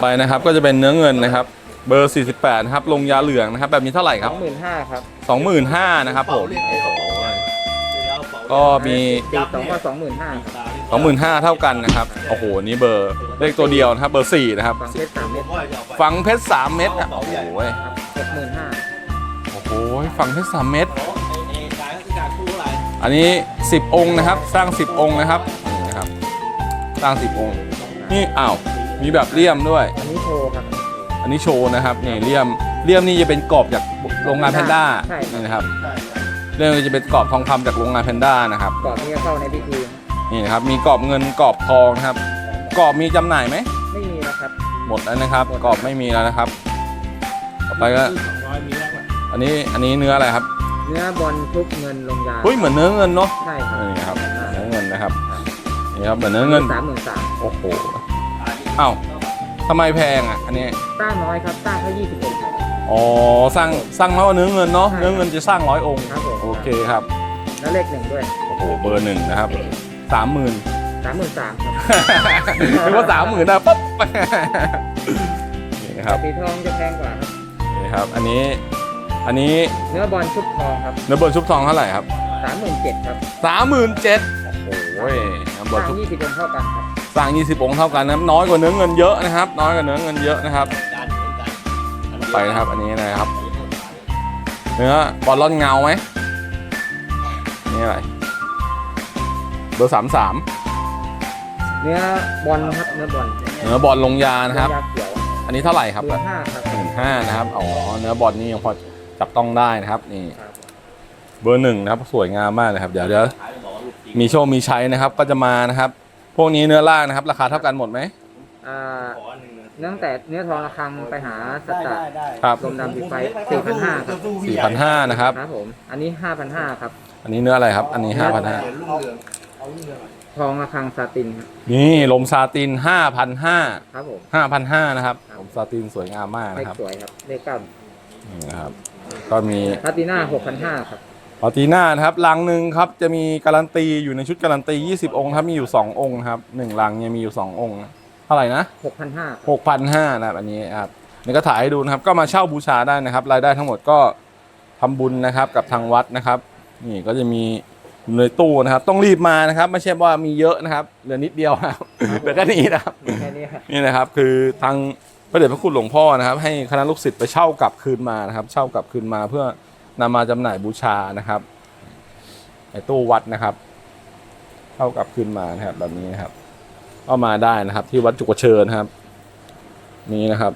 ไปนะครับก็จะเป็นเนื้อเงินนะครับ เบอร์ 48นะครับลงยาเหลืองนะครับ แบบนี้เท่าไหร่คสรัองหมื่นห้าครับบ25,000นะครับผมก็มีสี่สองก็สองหมื่นห้าครับ25,000เท่ากันนะครับโอ้โหนี่เบอร์เลขตัวเดียวนะครับ เบอร์4นะครับฟังเพชรสามเม็ดฝังเพชร3เม็ดอะโอ้โหครับหกหมื่นห้าโอ้โหฝังเพชร3เม็ดอันนี้ 10 องค์นะครับ สร้าง 10 องค์นะครับนี่นะครับสร้าง 10 องค์นี่อ้าว มีแบบเลี่ยมด้วย อันนี้โชว์ครับ อันนี้โชว์นะครับนี่เลี่ยมเลี่ยมนี่จะเป็นกรอบจากโรงงานแพนด้าใช่นี่นะครับเลี่ยมจะเป็นกรอบทองคำจากโรงงานแพนด้านะครับก่อนที่จะเข้าในพิธีนี่นะครับมีกรอบเงินกรอบทองนะครับกรอบมีจำหน่ายไหมไม่มีนะครับหมดแล้วนะครับกรอบไม่มีแล้วนะครับ ต่อไปก็อันนี้อันนี้เนื้ออะไรครับเนื้อบอลทุบเงินลงยาเฮ้ยเหมือนเนื้อเงินเนาะใช่ครับนี่ครับเนื้อเงินนะครับนี่ครับเหมือนเนื้อเงิน สามหมื่นสามโอ้โห เอ้าทำไมแพงอะอันนี้ต้าน้อยครับต้าแค่ยี่สิบเอ็ดครับ อ๋อ สร้างสร้างน้อยกว่าเนื้อเงินเนาะ ใช่เนื้อเงินจะสร้างร้อยองค์ ครับผม โอเคครับ แล้วเลขหนึ่งด้วยโอ้โห เบอร์หนึ่งนะครับ สามหมื่น สามหมื่นสามครับนึกว่าสามหมื่นนะปุ๊บ นี่นะครับ สีทองจะแพงกว่าครับ นี่ครับ อันนี้ อันนี้เนื้อบอลชุบทองครับเนื้อเบอร์ชุบทองเท่าไหร่ครับสามหมื่นเจ็ดครับสามหมื่นเจ็ดโอ้โหเนื้อเบอสร์ร้างชุบยี่สิบองค์เท่ากันครับ สร้าง20 องค์เท่ากันนะครับน้อยกว่าเนื้อเงินเยอะนะครับ น้อยกว่าเนื้อเงินเยอะนะครับไปนะครับอันนี้นะครับ เนื้อบอลลอนเงาไหมนี่อะไรเบอร์สามสามเนื้อบอลครับเนื้อบอลเนื้อบอลลงยานะครับ ยาเขียวอันนี้เท่าไหร่ครับเบอร์ห้าครับหมื่นห้านะครับอ๋อเนื้อบอลนี่ยังพอจับต้องได้นะครับนี่ครับเบอร์หนึ่งนะครับ สวยงามมากเลยครับ เดี๋ยวเดี๋ยวมีโชคมีชัยนะครับ ก็จะมานะครับ พวกนี้เนื้อล่างนะครับ ราคาเท่ากันหมดไหม อ่าเนื่องแต่เนื้อทองระคังไปหาสตาร์ครับ ลมดำสีไฟสี่พันห้าครับสี่พันห้านะครับ ครับผม อันนี้ห้าพันห้าครับ อันนี้เนื้ออะไรครับ อันนี้ห้าพันห้าทองระคังซาตินครับนี่ลมซาตินห้าพันห้าครับผม ห้าพันห้านะครับครับลมซาตินสวยงามมากเลขนะครับสวยครับเลขเก้านี่นะครับ ก็มี ซาติน่าหกพันห้าครับ ปาตีน่านะครับลังหนึ่งครับจะมีการันตีอยู่ในชุดการันตี 20 องค์ครับมีอยู่ 2 องค์ครับหนึ่งลังเนี่ยมีอยู่ 2 องค์ เท่าไหร่นะหกพันห้า6,500นะครับอันนี้ครับนี่ก็ถ่ายให้ดูนะครับก็มาเช่าบูชาได้นะครับ รายได้ทั้งหมดก็ทำบุญนะครับกับทางวัดนะครับนี่ก็จะมีอยู่ในตู้นะครับ ต้องรีบมานะครับ ไม่ใช่ว่ามีเยอะนะครับเหลือนิดเดียวครับเหลือแค่นี้นะครับแค่นี้ครับนี่นะครับคือทางพระเดชพระคุณหลวงพ่อนะครับ ให้คณะลูกศิษย์ไปเช่ากลับคืนมานะครับ เช่ากลับคืนมาเพื่อ นำมาจำหน่ายบูชานะครับในตู้วัดนะครับเช่ากับขึ้นมานะครับ แบบนี้นะครับก็มาได้นะครับ ที่วัดจุกเชิญครับ นี่นะครับ